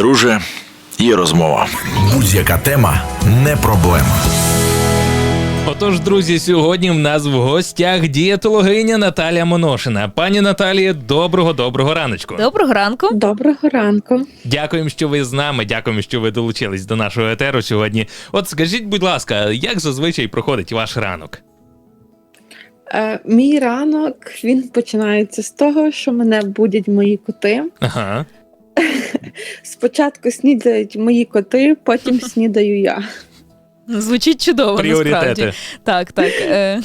Друже, є розмова. Будь-яка тема не проблема. Отож, друзі, сьогодні в нас в гостях дієтологиня Наталія Моношина. Пані Наталія, доброго доброго раночку. Доброго ранку. Доброго ранку. Дякуємо, що ви з нами. Дякуємо, що ви долучились до нашого етеру сьогодні. От скажіть, будь ласка, як зазвичай проходить ваш ранок? Е, мій ранок він починається з того, що мене будять мої коти. Ага. Спочатку снідають мої коти, потім снідаю я. Звучить чудово, Пріоритети. насправді. Так, так. Е,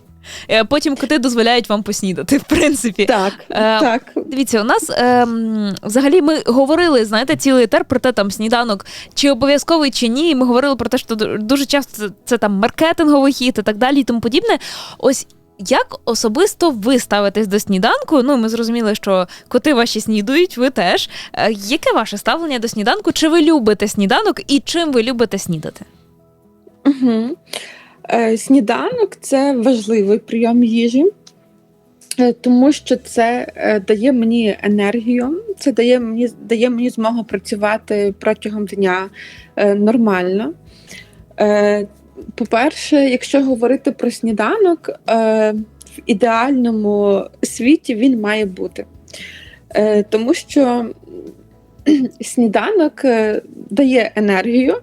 е, Потім коти дозволяють вам поснідати, в принципі. Так, Е, так. Дивіться, у нас ем, взагалі ми говорили, знаєте, цілий етер про те, там сніданок, чи обов'язковий, чи ні. Ми говорили про те, що дуже часто це, це там маркетинговий хід і так далі, і тому подібне. Ось як особисто ви ставитесь до сніданку? Ну, ми зрозуміли, що коти ваші снідують, ви теж. Е, Яке ваше ставлення до сніданку? Чи ви любите сніданок і чим ви любите снідати? Угу. Е, сніданок це важливий прийом їжі, е, тому що це е, дає мені енергію, це дає мені, дає мені змогу працювати протягом дня нормально. По-перше, якщо говорити про сніданок, е, в ідеальному світі він має бути. Е, тому що сніданок е, дає енергію,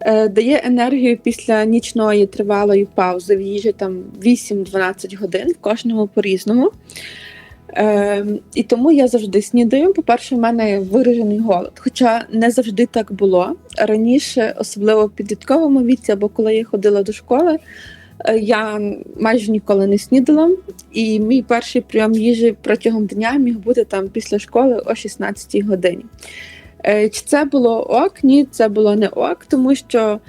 е, дає енергію після нічної тривалої паузи в їжі там 8-12 годин, в кожному по-різному. Е, і тому я завжди снідаю. По-перше, в мене виражений голод. Хоча не завжди так було. Раніше, особливо в підлітковому віці, або коли я ходила до школи, е, я майже ніколи не снідала. І мій перший прийом їжі протягом дня міг бути там після школи о 16 годині. Е, Чи це було ок? Ні, це було не ок, тому що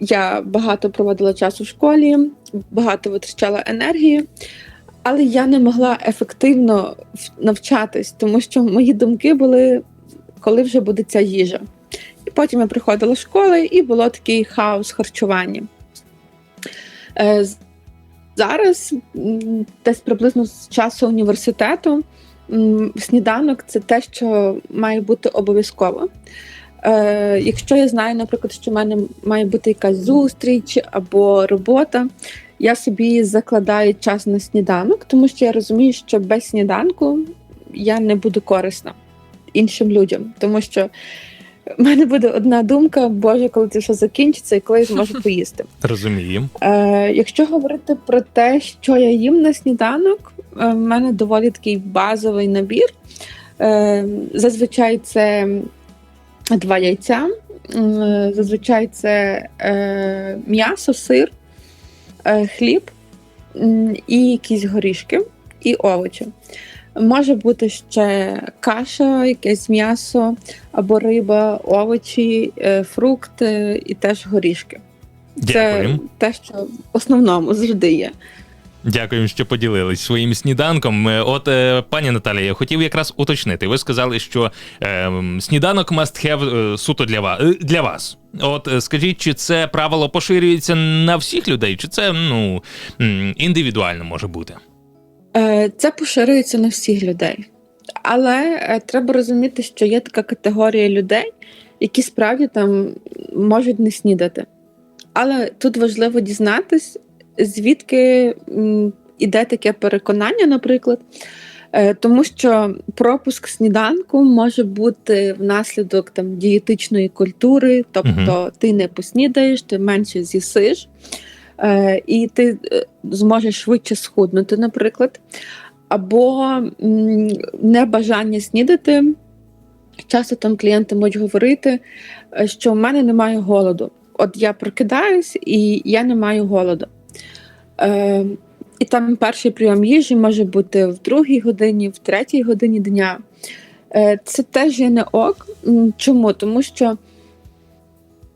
я багато проводила часу в школі, багато витрачала енергії, але я не могла ефективно навчатись, тому що мої думки були, коли вже буде ця їжа. І потім я приходила з школи, і було такий хаос харчування. Е, Зараз, десь приблизно з часу університету, сніданок це те, що має бути обов'язково. Е, якщо я знаю, наприклад, що в мене має бути якась зустріч або робота, я собі закладаю час на сніданок, тому що я розумію, що без сніданку я не буду корисна іншим людям, тому що в мене буде одна думка: Боже, коли це все закінчиться і коли я зможу поїсти. Розуміємо. Е, якщо говорити про те, що я їм на сніданок, е, в мене доволі такий базовий набір. Е, зазвичай це два яйця, зазвичай це е, м'ясо, сир, хліб і якісь горішки і овочі. Може бути ще каша, якесь м'ясо або риба, овочі, е, фрукти і теж горішки. Це Дякую. те, що в основному завжди є. Дякуємо, що поділились своїм сніданком. Е, От, е, пані Наталія, я хотів якраз уточнити. Ви сказали, що е, сніданок must have е, суто для вас. Для вас. От скажіть, чи це правило поширюється на всіх людей, чи це ну індивідуально може бути? Це поширюється на всіх людей. Але треба розуміти, що є така категорія людей, які справді там можуть не снідати. Але тут важливо дізнатись, звідки м, іде таке переконання, наприклад. Е, Тому що пропуск сніданку може бути внаслідок там дієтичної культури, тобто ти не поснідаєш, ти менше з'їсиш, е, і ти е, зможеш швидше схуднути, наприклад, або небажання снідати. Часто там клієнти можуть говорити, що в мене немає голоду. От я прокидаюсь і я не маю голоду. Е, і там перший прийом їжі може бути в другій годині, в третій годині дня. Е, це теж є не ок. Чому? Тому що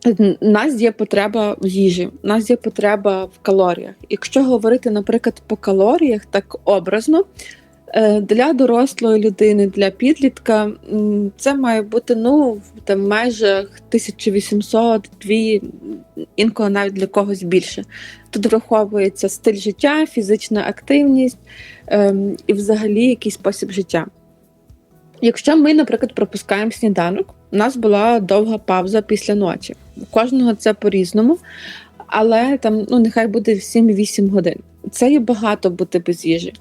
в нас є потреба в їжі, в нас є потреба в калоріях. Якщо говорити, наприклад, по калоріях, так образно, для дорослої людини, для підлітка, це має бути ну, в межах 1800 2 інколи навіть для когось більше. Тут враховується стиль життя, фізична активність ем, і взагалі якийсь спосіб життя. Якщо ми, наприклад, пропускаємо сніданок, у нас була довга пауза після ночі. У кожного це по-різному, але там ну нехай буде 7-8 годин. Це є багато бути без їжі.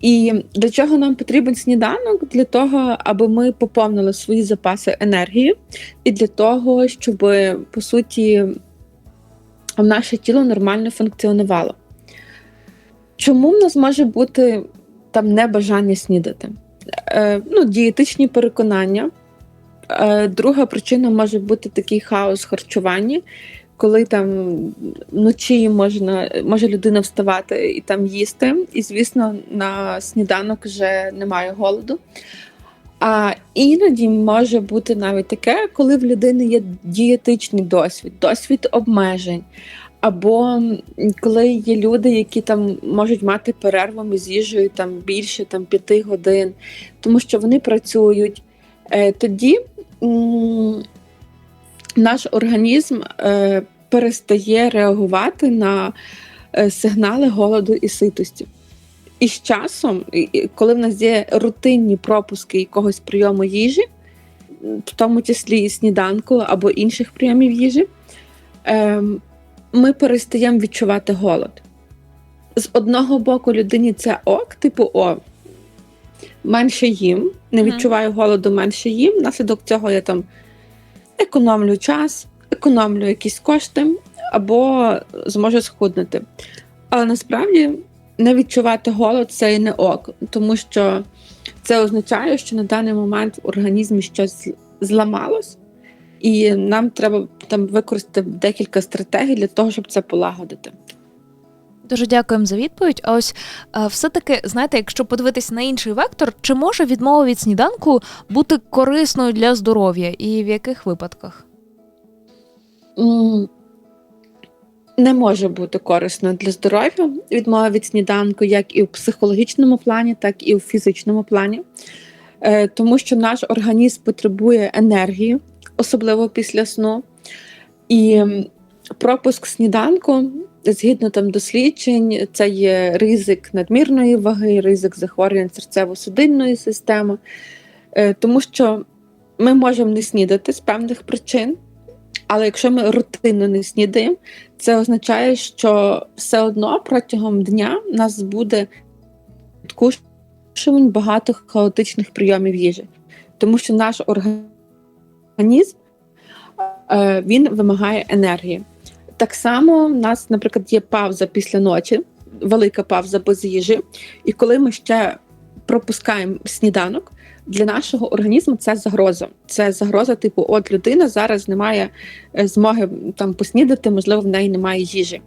І для чого нам потрібен сніданок? Для того, аби ми поповнили свої запаси енергії, і для того, щоб по суті наше тіло нормально функціонувало. Чому в нас може бути там небажання снідати? Е, ну, дієтичні переконання. Е, друга причина може бути такий хаос в харчуванні, коли там вночі можна, може людина вставати і там їсти, і, звісно, на сніданок вже немає голоду. А іноді може бути навіть таке, коли в людини є дієтичний досвід, досвід обмежень. Або коли є люди, які там можуть мати перерву з їжею там більше там, п'яти годин, тому що вони працюють, е, тоді наш організм е, перестає реагувати на е, сигнали голоду і ситості. І з часом, коли в нас є рутинні пропуски якогось прийому їжі, в тому числі і сніданку або інших прийомів їжі, ем, ми перестаємо відчувати голод. З одного боку, людині це ок, типу, о, менше їм, не відчуваю голоду, менше їм. Наслідок цього я там економлю час, економлю якісь кошти або зможу схуднути. Але насправді не відчувати голод це і не ок, тому що це означає, що на даний момент в організмі щось зламалось, і нам треба там використати декілька стратегій для того, щоб це полагодити. Дуже дякуємо за відповідь. А ось е, все-таки, знаєте, якщо подивитись на інший вектор, чи може відмова від сніданку бути корисною для здоров'я і в яких випадках? Не може бути корисно для здоров'я відмова від сніданку, як і в психологічному плані, так і в фізичному плані, Е, тому що наш організм потребує енергії, особливо після сну. І пропуск сніданку, згідно там досліджень, це є ризик надмірної ваги, ризик захворювань серцево-судинної системи, Е, тому що ми можемо не снідати з певних причин. Але якщо ми рутинно не снідаємо, це означає, що все одно протягом дня в нас буде відкушувань багато хаотичних прийомів їжі, тому що наш організм е, він вимагає енергії. Так само в нас, наприклад, є пауза після ночі, велика пауза без їжі, і коли ми ще пропускаємо сніданок, для нашого організму це загроза. Це загроза, типу, от людина зараз не має е, змоги там поснідати, можливо, в неї немає їжі.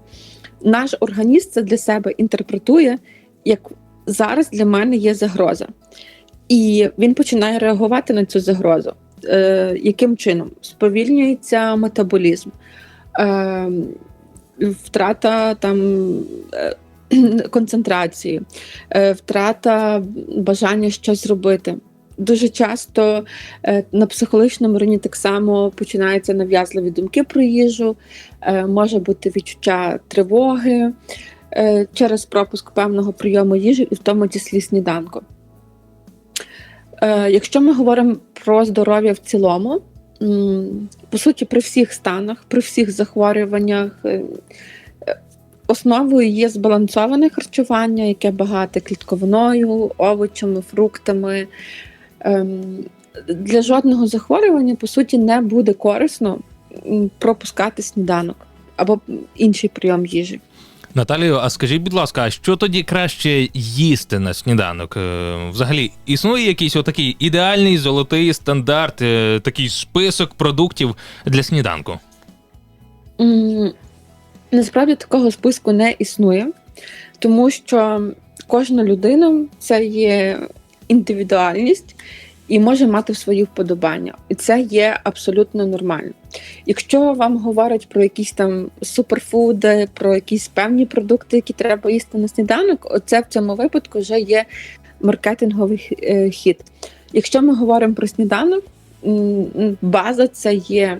Наш організм це для себе інтерпретує, як зараз для мене є загроза. І він починає реагувати на цю загрозу. Е, яким чином? Сповільнюється метаболізм, втрата там. Е, концентрації, е, втрата бажання щось робити. Дуже часто е, на психологічному рівні так само починаються нав'язливі думки про їжу, може бути відчуття тривоги через пропуск певного прийому їжі, і в тому числі сніданку. Якщо ми говоримо про здоров'я в цілому, по суті, при всіх станах, при всіх захворюваннях, е, основою є збалансоване харчування, яке багате клітковиною, овочами, фруктами. Ем, Для жодного захворювання, по суті, не буде корисно пропускати сніданок або інший прийом їжі. Наталію, а скажіть, будь ласка, а що тоді краще їсти на сніданок? Е, Взагалі, існує якийсь отакий ідеальний золотий стандарт, е, такий список продуктів для сніданку? Насправді такого списку не існує, тому що кожна людина це є індивідуальність і може мати свої вподобання. І це є абсолютно нормально. Якщо вам говорять про якісь там суперфуди, про якісь певні продукти, які треба їсти на сніданок, оце в цьому випадку вже є маркетинговий е, хід. Якщо ми говоримо про сніданок, база це є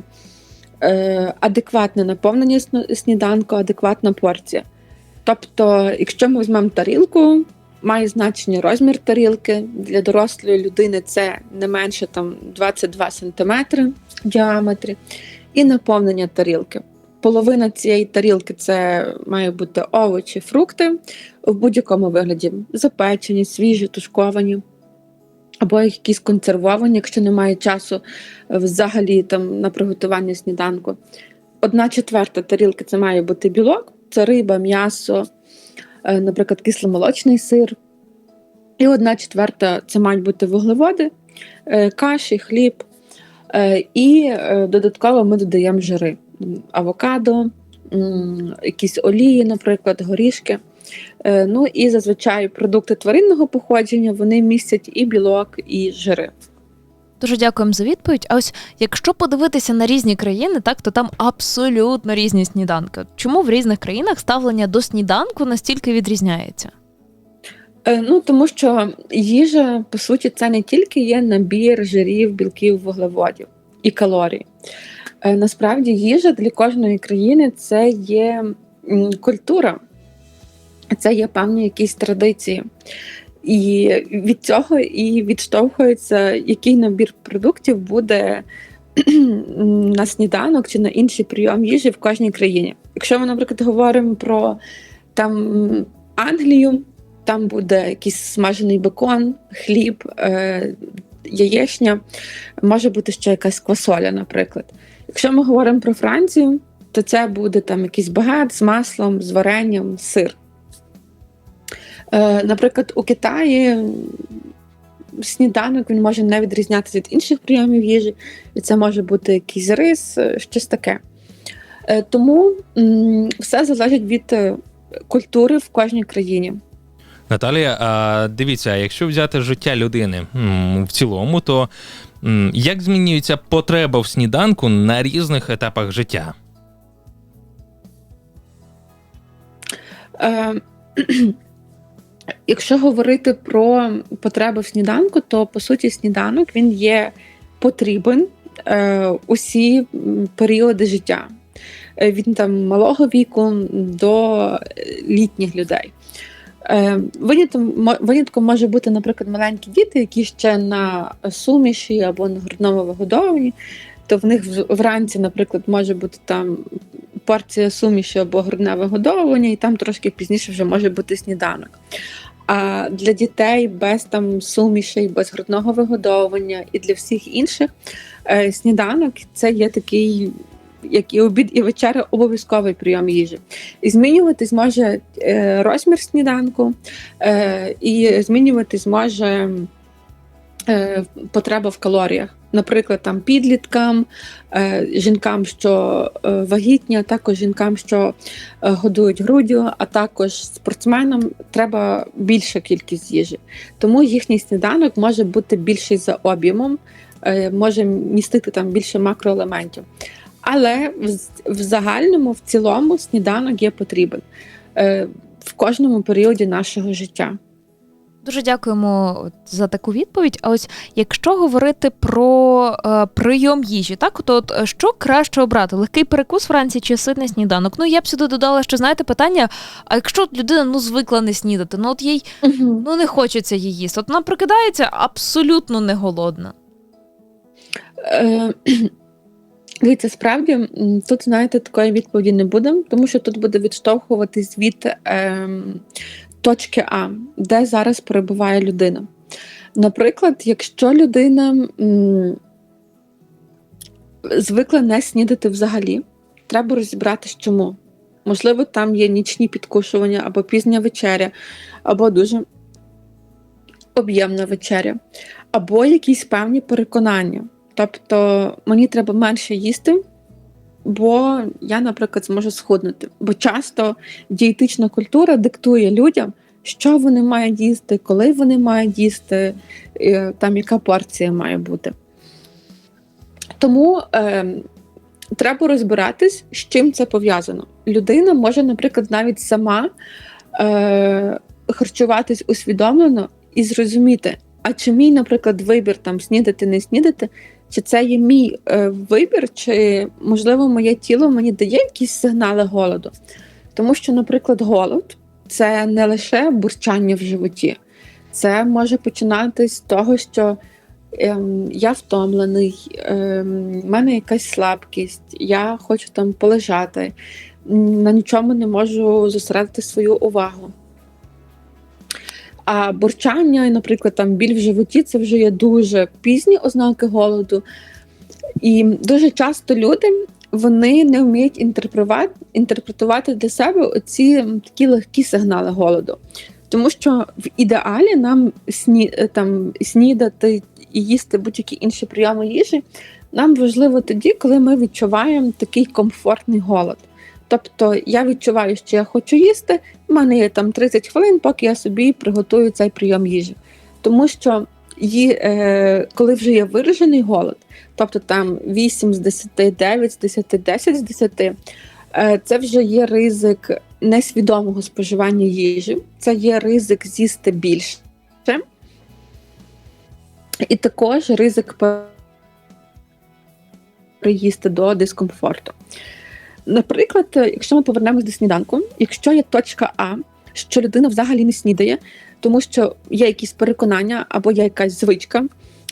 е, адекватне наповнення сніданку, адекватна порція. Тобто, якщо ми візьмемо тарілку, має значення розмір тарілки. Для дорослої людини це не менше там 22 см в діаметрі, і наповнення тарілки. Половина цієї тарілки це має бути овочі, фрукти в будь-якому вигляді: запечені, свіжі, тушковані. Або якісь консервовані, якщо немає часу взагалі там на приготування сніданку. Одна четверта тарілки це має бути білок, це риба, м'ясо, е, наприклад, кисломолочний сир. І одна четверта це мають бути вуглеводи, е, каші, хліб. Е, І е, додатково ми додаємо жири: авокадо, якісь олії, наприклад, горішки. Е, Ну і зазвичай продукти тваринного походження вони містять і білок, і жири. Дуже дякуємо за відповідь. А ось якщо подивитися на різні країни, так то там абсолютно різні сніданки. Чому в різних країнах ставлення до сніданку настільки відрізняється? Е, Ну, тому що їжа, по суті, це не тільки є набір жирів, білків, вуглеводів і калорій. Е, Насправді, їжа для кожної країни це є культура, це є певні якісь традиції. І від цього і відштовхується, який набір продуктів буде на сніданок чи на інший прийом їжі в кожній країні. Якщо ми, наприклад, говоримо про там Англію, там буде якийсь смажений бекон, хліб, е, яєчня, може бути ще якась квасоля, наприклад. Якщо ми говоримо про Францію, то це буде там якийсь багет з маслом, з варенням, сир. Е, наприклад, у Китаї сніданок він може не відрізнятися від інших прийомів їжі, і це може бути якийсь рис, е, щось таке. Е, тому м, все залежить від е, культури в кожній країні. Наталія, дивіться, якщо взяти життя людини в цілому, то як змінюється потреба в сніданку на різних етапах життя? Е, Якщо говорити про потреби в сніданку, то по суті сніданок він є потрібен е, усі періоди життя. Е, Від там малого віку до літніх людей. Е, Винятком, винятком може бути, наприклад, маленькі діти, які ще на суміші або на грудному вигодованні, то в них вранці, наприклад, може бути там порція суміші або грудне вигодовування, і там трошки пізніше вже може бути сніданок. А для дітей без там сумішей, без грудного вигодовування і для всіх інших е, сніданок це є такий, як і обід, і вечеря обов'язковий прийом їжі. І змінюватись може е, розмір сніданку, е, і змінюватись може е, потреба в калоріях. Наприклад, там підліткам, жінкам, що вагітні, а також жінкам, що годують груддю, а також спортсменам треба більша кількість їжі. Тому їхній сніданок може бути більший за об'ємом, може містити там більше макроелементів. Але в, в загальному, в цілому, сніданок є потрібен е, в кожному періоді нашого життя. Дуже дякуємо за таку відповідь. А ось якщо говорити про е, прийом їжі, так то от е, що краще обрати? Легкий перекус вранці чи ситний сніданок? Ну я б сюди додала, що знаєте питання: а якщо людина ну звикла не снідати, ну от їй ну не хочеться її їсти. От вона прикидається абсолютно не голодна. Е, Дивіться, справді тут, знаєте, такої відповіді не буде, тому що тут буде відштовхуватись від ем, точки А, де зараз перебуває людина. Наприклад, якщо людина м, звикла не снідати взагалі, треба розібратись, чому. Можливо, там є нічні підкушування або пізня вечеря, або дуже об'ємна вечеря, або якісь певні переконання. Тобто мені треба менше їсти, бо я, наприклад, зможу схуднути. Бо часто дієтична культура диктує людям, що вони мають їсти, коли вони мають їсти, там яка порція має бути. Тому е, треба розбиратись, з чим це пов'язано. Людина може, наприклад, навіть сама е, харчуватись усвідомлено і зрозуміти, а чи мій, наприклад, вибір там снідати, не снідати, чи це є мій е, вибір, чи можливо моє тіло мені дає якісь сигнали голоду. Тому що, наприклад, голод це не лише бурчання в животі, це може починатись з того, що ем, я втомлений, ем, в мене якась слабкість, я хочу там полежати, на нічому не можу зосередити свою увагу. А бурчання, наприклад, там біль в животі це вже є дуже пізні ознаки голоду. І дуже часто люди вони не вміють інтерпретувати, для себе оці такі легкі сигнали голоду. Тому що в ідеалі нам сні, е, там, снідати і їсти будь-які інші прийоми їжі нам важливо тоді, коли ми відчуваємо такий комфортний голод. Тобто я відчуваю, що я хочу їсти, в мене є там 30 хвилин, поки я собі приготую цей прийом їжі. Тому що є, е, коли вже є виражений голод, тобто там 8 з 10, 9 з 10, 10 з 10, е, це вже є ризик несвідомого споживання їжі, це є ризик з'їсти більше. І також ризик приїсти до дискомфорту. Наприклад, якщо ми повернемось до сніданку, якщо є точка А, що людина взагалі не снідає, тому що є якісь переконання або є якась звичка,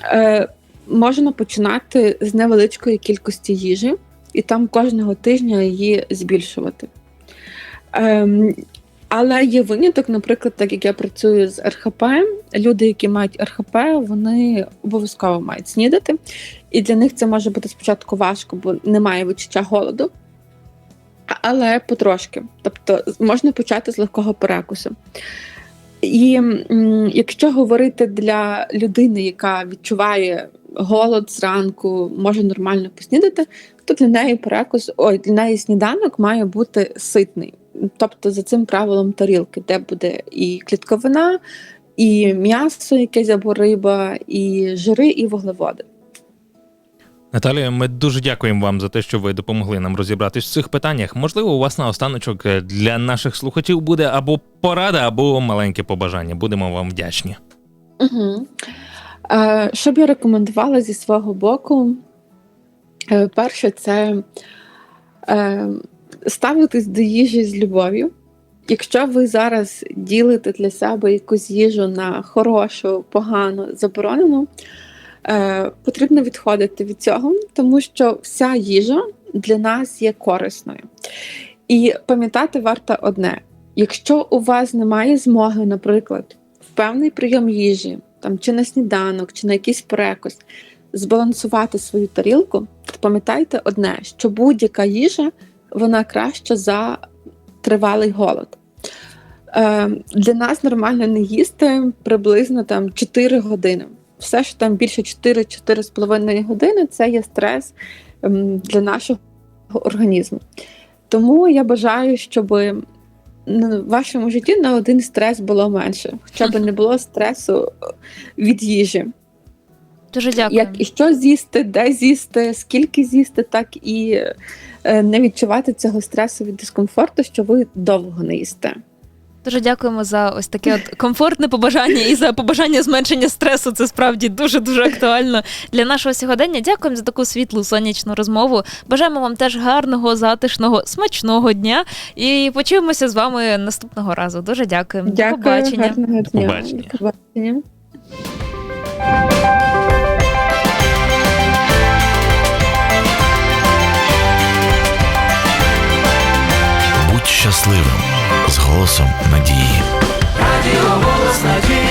е, можна починати з невеличкої кількості їжі, і там кожного тижня її збільшувати. Ем, але є виняток, наприклад, так як я працюю з РХП, люди, які мають РХП, вони обов'язково мають снідати. І для них це може бути спочатку важко, бо немає відчуття голоду. Але потрошки. Тобто можна почати з легкого перекусу. І якщо говорити для людини, яка відчуває голод зранку, може нормально поснідати, то для неї перекус, ой, для неї сніданок має бути ситний. Тобто за цим правилом тарілки, де буде і клітковина, і м'ясо, якесь або риба, і жири, і вуглеводи. Наталія, ми дуже дякуємо вам за те, що ви допомогли нам розібратись в цих питаннях. Можливо, у вас на останочок е, для наших слухачів буде або порада, або маленьке побажання. Будемо вам вдячні. Угу. Е, що б я рекомендувала зі свого боку? Е, перше, це ставитись до їжі з любов'ю. Якщо ви зараз ділите для себе якусь їжу на хорошу, погану, заборонену, е, потрібно відходити від цього, тому що вся їжа для нас є корисною. І пам'ятати варто одне: якщо у вас немає змоги, наприклад, в певний прийом їжі, там чи на сніданок, чи на якийсь перекус, збалансувати свою тарілку, то пам'ятайте одне, що будь-яка їжа вона краща за тривалий голод. Е, для нас нормально не їсти приблизно там 4 години. Все, що там більше 4-4,5 години, це є стрес ем, для нашого організму. Тому я бажаю, щоб в вашому житті на один стрес було менше, хоча б не було стресу від їжі. Дуже дякую. Як і що з'їсти, де з'їсти, скільки з'їсти, так і е, не відчувати цього стресу від дискомфорту, що ви довго не їсте. Дуже дякуємо за ось таке от комфортне побажання і за побажання зменшення стресу. Це справді дуже дуже актуально для нашого сьогодення. Дякуємо за таку світлу сонячну розмову. Бажаємо вам теж гарного, затишного, смачного дня і почуємося з вами наступного разу. Дуже дякуємо. Дякую, До побачення. До побачення. Будь щасливим з голосом надії. Радіо голос надії.